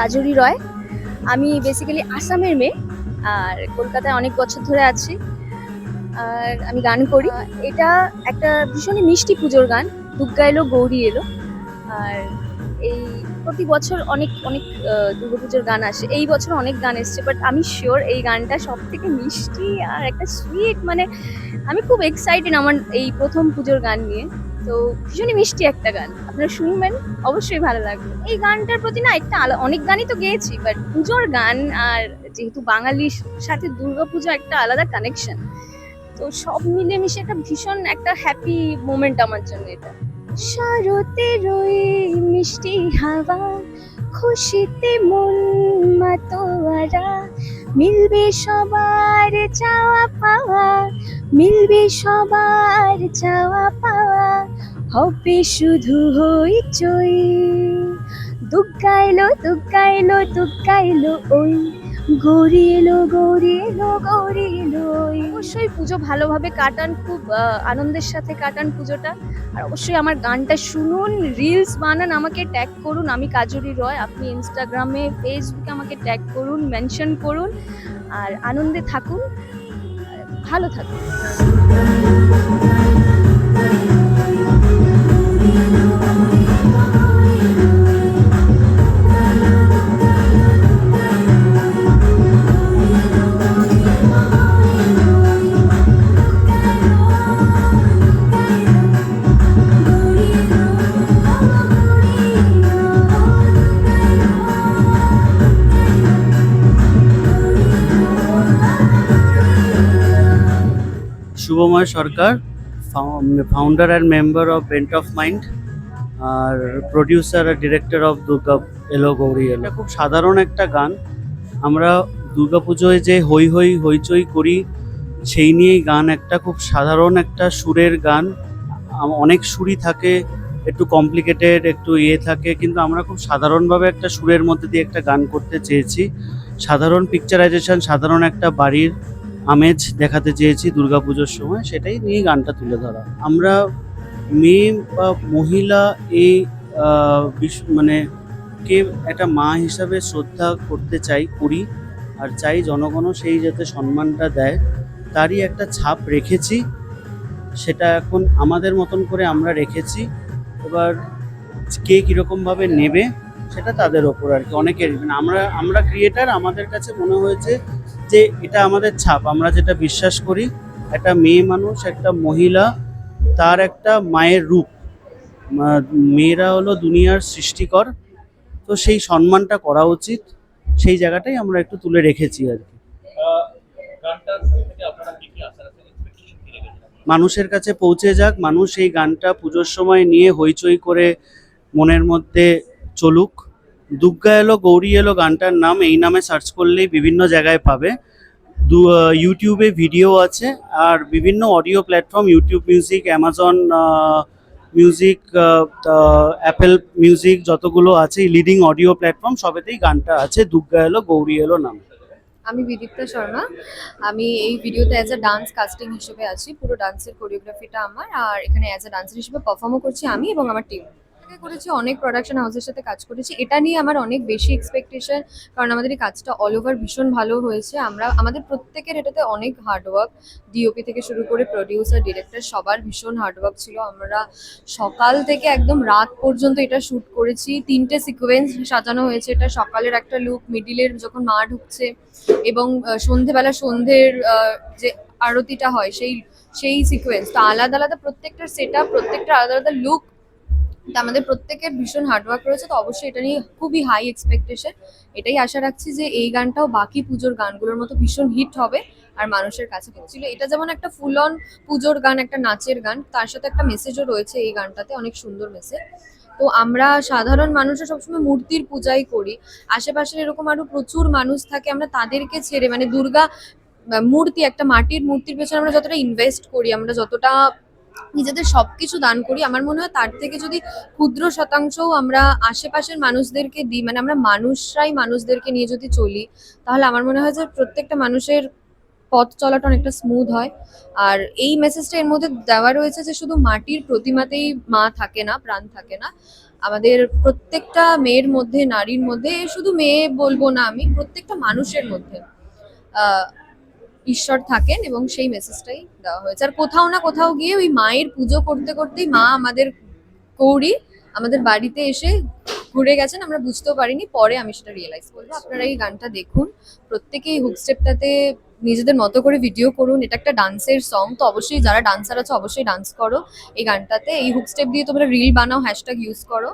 কাজরি রয়। আমি বেসিক্যালি আসামের মেয়ে, আর কলকাতায় অনেক বছর ধরে আছি। আর আমি গান করি। এটা একটা ভীষণই মিষ্টি পুজোর গান। দুর্গা এলো, গৌরী এলো। আর এই প্রতি বছর অনেক অনেক দুর্গাপুজোর গান আসে। এই বছর অনেক গান এসছে বাট আমি শিওর এই গানটা সব থেকে মিষ্টি আর একটা সুইট মানে আমি খুব এক্সাইটেড আমার এই প্রথম পুজোর গান নিয়ে। তো ভীষণই মিষ্টি একটা গান। আপনারা শুনবেন, অবশ্যই ভালো লাগবে। এই গানটার প্রতি না একটা অনেক গানই তো গেয়েছি বাট পুজোর গান আর যেহেতু বাঙালির সাথে দুর্গাপুজো একটা আলাদা কানেকশন তো সব মিলে মিশে একটা ভীষণ একটা হ্যাপি মোমেন্ট আমার জন্য এটা। শরতে রয়ে মিষ্টি হাওয়া, খুশিতে মন মাতোয়ারা মিলবে সবার চাওয়া পাওয়া, মিলবে সবার চাওয়া পাওয়া। হবে শুধু হইচই চই দুঃখাইলো দুঃখাইলো দুগ্গা ওই গৌরী এলো ওই। অবশ্যই পুজো ভালোভাবে কাটান খুব আনন্দের সাথে কাটান পুজোটা আর অবশ্যই আমার গানটা শুনুন রিলস বানান আমাকে ট্যাগ করুন আমি কাজরি রয় আপনি ইনস্টাগ্রামে ফেসবুকে আমাকে ট্যাগ করুন মেনশন করুন আর আনন্দে থাকুন ভালো থাকুন Shubhamoy Sarkar founder and member of bent of mind R producer আর ডিরেক্টর অফ দুর্গা এলো গৌরী এলো খুব সাধারণ একটা গান। আমরা দুর্গাপুজোয় যে হই হই হইচই করি, সেই নিয়েই গান একটা খুব সাধারণ একটা সুরের গান। অনেক সুরই থাকে, একটু কমপ্লিকেটেড একটু ইয়ে থাকে, কিন্তু আমরা খুব সাধারণভাবে একটা সুরের মধ্যে দিয়ে একটা গান করতে চেয়েছি। সাধারণ পিকচারাইজেশন সাধারণ একটা বাড়ির আমেজ দেখাতে চেয়েছি দুর্গাপুজোর সময়, সেটাই নিয়ে গানটা তুলে ধরা। আমরা মেয়ে বা মহিলা এই মানে কে একটা মা হিসাবে শ্রদ্ধা করতে চাই, করি, আর চাই জনগণও সেই যাতে সম্মানটা দেয়, তারই একটা ছাপ রেখেছি। সেটা এখন আমাদের মতন করে আমরা রেখেছি। এবার কে কীরকমভাবে নেবে, সেটা তাদের ওপর আর কি। অনেকের মানে আমরা আমরা ক্রিয়েটার আমাদের কাছে মনে হয়েছে যে এটা আমাদের ছাপ। আমরা যেটা বিশ্বাস করি, একটা মেয়ে মানুষ, একটা মহিলা, তার একটা মায়ের রূপ। মেয়েরা হলো দুনিয়ার সৃষ্টিকর। তো সেই সম্মানটা করা উচিত। সেই জায়গাটাই আমরা একটু তুলে রেখেছি আর কি। মানুষের কাছে পৌঁছে যাক। মানুষ এই গানটা পুজোর সময় নিয়ে হইচই করে মনের মধ্যে চলুক। দুর্গা এলো, গৌরী এলো গানটার নাম, এই নামে সার্চ করলেই বিভিন্ন জায়গায় পাবে। দু ইউটিউবে ভিডিও আছে, আর বিভিন্ন audio platform YouTube music Amazon music Apple music যতগুলো আছে লিডিং অডিও প্ল্যাটফর্ম সবেতেই গানটা আছে দুর্গা এলো, গৌরী এলো নাম। আমি বিদীপ্তা শর্মা। আমি এই ভিডিওতে অ্যাজ আ ডান্স কাস্টিং হিসেবে আছি, পুরো ডান্সের কোরিওগ্রাফিটা আমার, আর এখানে অ্যাজ আ ডান্সার হিসেবে পারফর্মও করছি আমি এবং আমার টিম করেছি, অনেক প্রোডাকশন হাউসের সাথে কাজ করেছি। এটা নিয়ে আমার অনেক বেশি এক্সপেকটেশন কারণ আমাদের এই কাজটা অল ওভার ভীষণ ভালো হয়েছে। আমরা, আমাদের প্রত্যেকের এটাতে অনেক হার্ডওয়ার্ক ডিওপি থেকে শুরু করে প্রডিউসার ডিরেক্টর সবার ভীষণ হার্ডওয়ার্ক ছিল। আমরা সকাল থেকে একদম রাত পর্যন্ত এটা শ্যুট করেছি। তিনটে সিকোয়েন্স সাজানো হয়েছে। এটা সকালের একটা লুক মিডিলের যখন মা ঢুকছে এবং সন্ধেবেলা সন্ধ্যের যে আরতিটা হয়, সেই সেই সিকোয়েন্স তো আলাদা আলাদা প্রত্যেকটা সেট প্রত্যেকটা আলাদা আলাদা লুক আমাদের প্রত্যেকের ভীষণ হার্ডওয়ার্ক রয়েছে, তো অবশ্যই এটা নিয়ে খুবই হাই এক্সপেকটেশন এটাই আশা রাখছি যে এই গানটাও বাকি পুজোর গানগুলোর মতো ভীষণ হিট হবে আর মানুষের কাছে পৌঁছিল এটা যেমন একটা ফুল অন পুজোর গান, একটা নাচের গান, তার সাথে একটা মেসেজও রয়েছে এই গানটাতে, অনেক সুন্দর মেসেজ তো আমরা সাধারণ মানুষরা সবসময় মূর্তির পূজাই করি, আশেপাশের এরকম আরও প্রচুর মানুষ থাকে, আমরা তাদেরকে ছেড়ে মানে দুর্গা মূর্তি, একটা মাটির মূর্তির পেছনে আমরা যতটা ইনভেস্ট করি, আমরা যতটা নিজেদের সবকিছু দান করি। আমার মনে হয় তার থেকে যদি ক্ষুদ্র শতাংশও আমরা আশেপাশের মানুষদেরকে দিই মানে আমরা মানুষরাই মানুষদেরকে নিয়ে যদি চলি, তাহলে আমার মনে হয় যে প্রত্যেকটা মানুষের পথ চলাটা অনেকটা স্মুথ হয়। আর এই মেসেজটা এর মধ্যে দেওয়া রয়েছে যে শুধু মাটির প্রতিমাতেই মা থাকে না, প্রাণ থাকে না। আমাদের প্রত্যেকটা মেয়ের মধ্যে, নারীর মধ্যে, শুধু মেয়ে বলব না আমি, প্রত্যেকটা মানুষের মধ্যে। ঈশ্বর থাকেন এবং সেই মেসেজটাই দেওয়া হয়েছে। আর কোথাও না কোথাও গিয়ে ওই মায়ের পুজো করতে করতেই মা আমাদের গৌরী আমাদের বাড়িতে এসে ঘুরে গেছেন, আমরা বুঝতেও পারিনি, পরে আমি সেটা রিয়েলাইজ করব আপনারা এই গানটা দেখুন, প্রত্যেকেই হুক স্টেপটাতে নিজেদের মতো করে ভিডিও করুন। এটা একটা ডান্সের সং তো অবশ্যই যারা ডান্সার আছে, অবশ্যই ডান্স করো এই গানটাতে। এই হুক স্টেপ দিয়ে তোমরা রিল বানাও হ্যাশট্যাগ ইউজ করো।